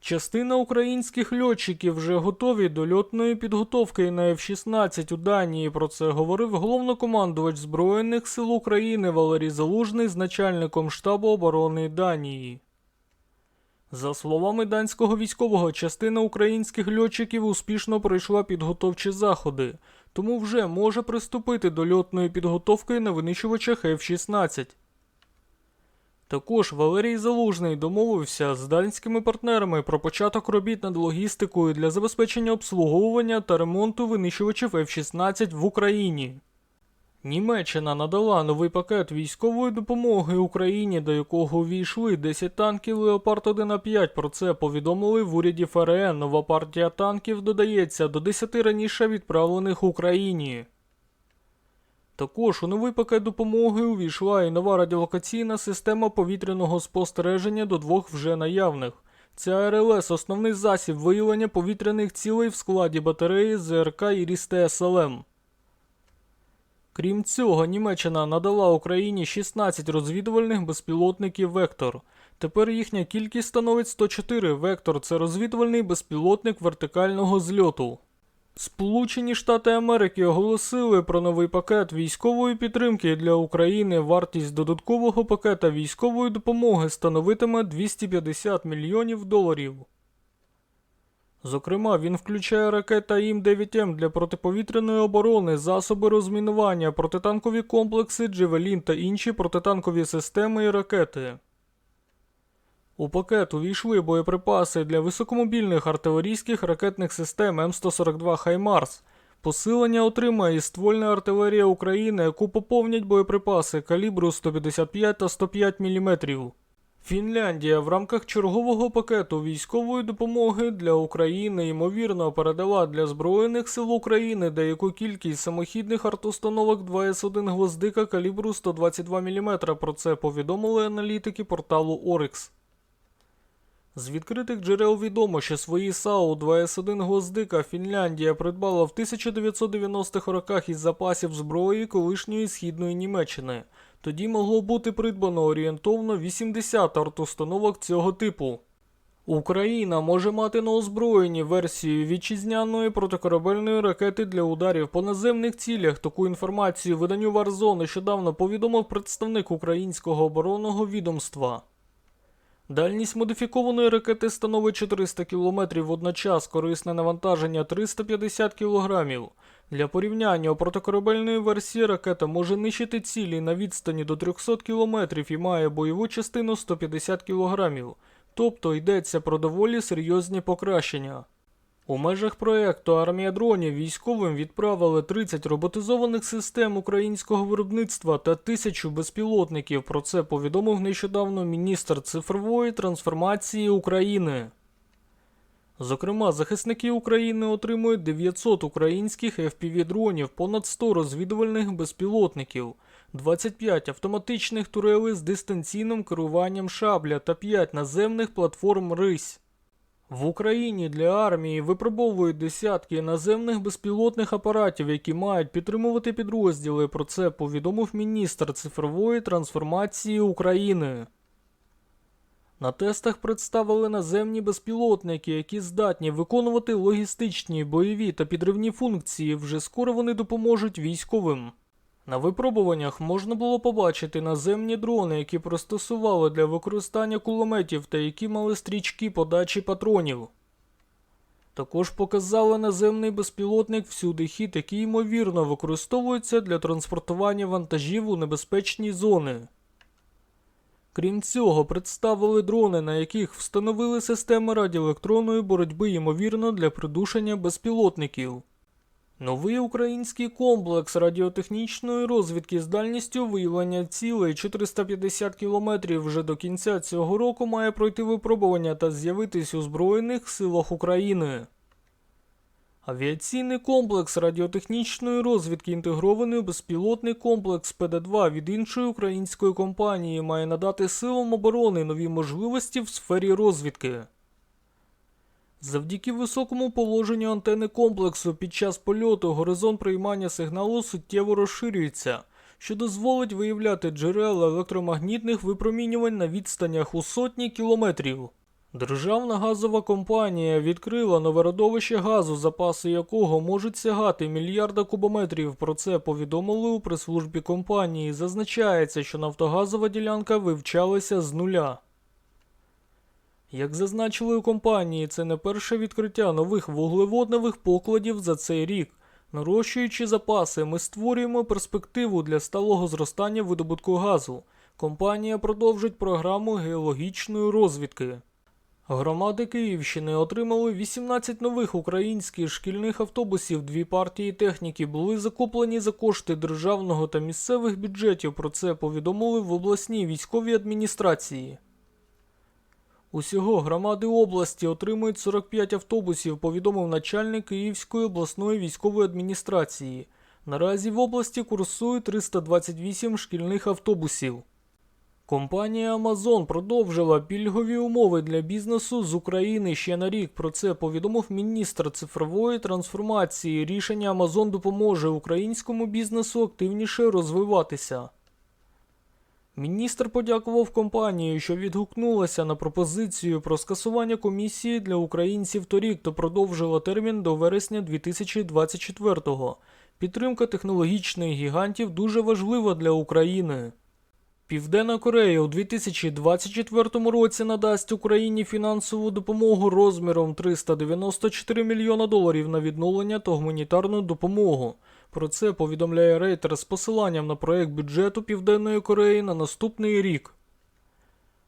Частина українських льотчиків вже готові до льотної підготовки на F-16 у Данії. Про це говорив головнокомандувач Збройних сил України Валерій Залужний з начальником штабу оборони Данії. За словами данського військового, частина українських льотчиків успішно пройшла підготовчі заходи, тому вже може приступити до льотної підготовки на винищувачах F-16. Також Валерій Залужний домовився з данськими партнерами про початок робіт над логістикою для забезпечення обслуговування та ремонту винищувачів F-16 в Україні. Німеччина надала новий пакет військової допомоги Україні, до якого увійшли 10 танків Леопард 1 а 5 Про це повідомили в уряді ФРН. Нова партія танків додається до 10 раніше відправлених Україні. Також у новий пакет допомоги увійшла і нова радіолокаційна система повітряного спостереження до двох вже наявних. Ця РЛС основний засіб виявлення повітряних цілей в складі батареї ЗРК Іріс ТСЛМ. Крім цього, Німеччина надала Україні 16 розвідувальних безпілотників Вектор. Тепер їхня кількість становить 104. Вектор це розвідувальний безпілотник вертикального зльоту. Сполучені Штати Америки оголосили про новий пакет військової підтримки для України. Вартість додаткового пакета військової допомоги становитиме 250 мільйонів доларів. Зокрема, він включає ракета ІМ-9М для протиповітряної оборони, засоби розмінування, протитанкові комплекси, Джевелін та інші протитанкові системи і ракети. У пакет увійшли боєприпаси для високомобільних артилерійських ракетних систем М142 Хаймарс. Посилення отримає і ствольна артилерія України, яку поповнять боєприпаси калібру 155 та 105 мм. Фінляндія в рамках чергового пакету військової допомоги для України ймовірно передала для Збройних сил України деяку кількість самохідних артустановок 2С1 гвоздика калібру 122 мм. Про це повідомили аналітики порталу Orix. З відкритих джерел відомо, що свої САУ 2С1 гвоздика Фінляндія придбала в 1990-х роках із запасів зброї колишньої східної Німеччини. Тоді могло бути придбано орієнтовно 80 артустановок цього типу. Україна може мати на озброєнні версію вітчизняної протикорабельної ракети для ударів по наземних цілях. Таку інформацію виданню Warzone нещодавно повідомив представник українського оборонного відомства. Дальність модифікованої ракети становить 400 км водночас, корисне навантаження 350 кг. Для порівняння у протикорабельної версії ракета може нищити цілі на відстані до 300 км і має бойову частину 150 кг. Тобто йдеться про доволі серйозні покращення. У межах проєкту Армія дронів військовим відправили 30 роботизованих систем українського виробництва та тисячу безпілотників. Про це повідомив нещодавно міністр цифрової трансформації України. Зокрема, захисники України отримують 900 українських FPV-дронів, понад 100 розвідувальних безпілотників, 25 автоматичних турелей з дистанційним керуванням шабля та 5 наземних платформ Рись. В Україні для армії випробовують десятки наземних безпілотних апаратів, які мають підтримувати підрозділи. Про це повідомив міністр цифрової трансформації України. На тестах представили наземні безпілотники, які здатні виконувати логістичні, бойові та підривні функції. Вже скоро вони допоможуть військовим. На випробуваннях можна було побачити наземні дрони, які пристосували для використання кулеметів та які мали стрічки подачі патронів. Також показали наземний безпілотник всюди хід, який ймовірно використовується для транспортування вантажів у небезпечні зони. Крім цього, представили дрони, на яких встановили системи радіоелектронної боротьби, ймовірно, для придушення безпілотників. Новий український комплекс радіотехнічної розвідки з дальністю виявлення цілей 450 км вже до кінця цього року має пройти випробування та з'явитись у Збройних силах України. Авіаційний комплекс радіотехнічної розвідки інтегрований безпілотний комплекс ПД-2 від іншої української компанії має надати силам оборони нові можливості в сфері розвідки. Завдяки високому положенню антени комплексу під час польоту горизонт приймання сигналу суттєво розширюється, що дозволить виявляти джерела електромагнітних випромінювань на відстанях у сотні кілометрів. Державна газова компанія відкрила нове родовище газу, запаси якого можуть сягати мільярда кубометрів. Про це повідомили у прес-службі компанії. Зазначається, що нафтогазова ділянка вивчалася з нуля. Як зазначили у компанії, це не перше відкриття нових вуглеводневих покладів за цей рік. Нарощуючи запаси, ми створюємо перспективу для сталого зростання видобутку газу. Компанія продовжить програму геологічної розвідки. Громади Київщини отримали 18 нових українських шкільних автобусів. Дві партії техніки були закуплені за кошти державного та місцевих бюджетів. Про це повідомили в обласній військовій адміністрації. Усього громади області отримують 45 автобусів, повідомив начальник Київської обласної військової адміністрації. Наразі в області курсують 328 шкільних автобусів. Компанія Amazon продовжила пільгові умови для бізнесу з України ще на рік. Про це повідомив міністр цифрової трансформації. Рішення Amazon допоможе українському бізнесу активніше розвиватися. Міністр подякував компанії, що відгукнулася на пропозицію про скасування комісії для українців торік та продовжила термін до вересня 2024-го. Підтримка технологічних гігантів дуже важлива для України. Південна Корея у 2024 році надасть Україні фінансову допомогу розміром 394 мільйона доларів на відновлення та гуманітарну допомогу. Про це повідомляє Рейтер з посиланням на проект бюджету Південної Кореї на наступний рік.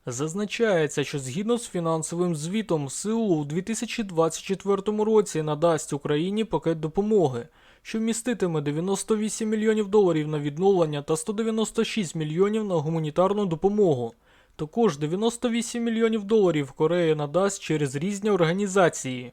Зазначається, що згідно з фінансовим звітом Сеул у 2024 році надасть Україні пакет допомоги, що міститиме 98 мільйонів доларів на відновлення та 196 мільйонів на гуманітарну допомогу. Також 98 мільйонів доларів Корея надасть через різні організації.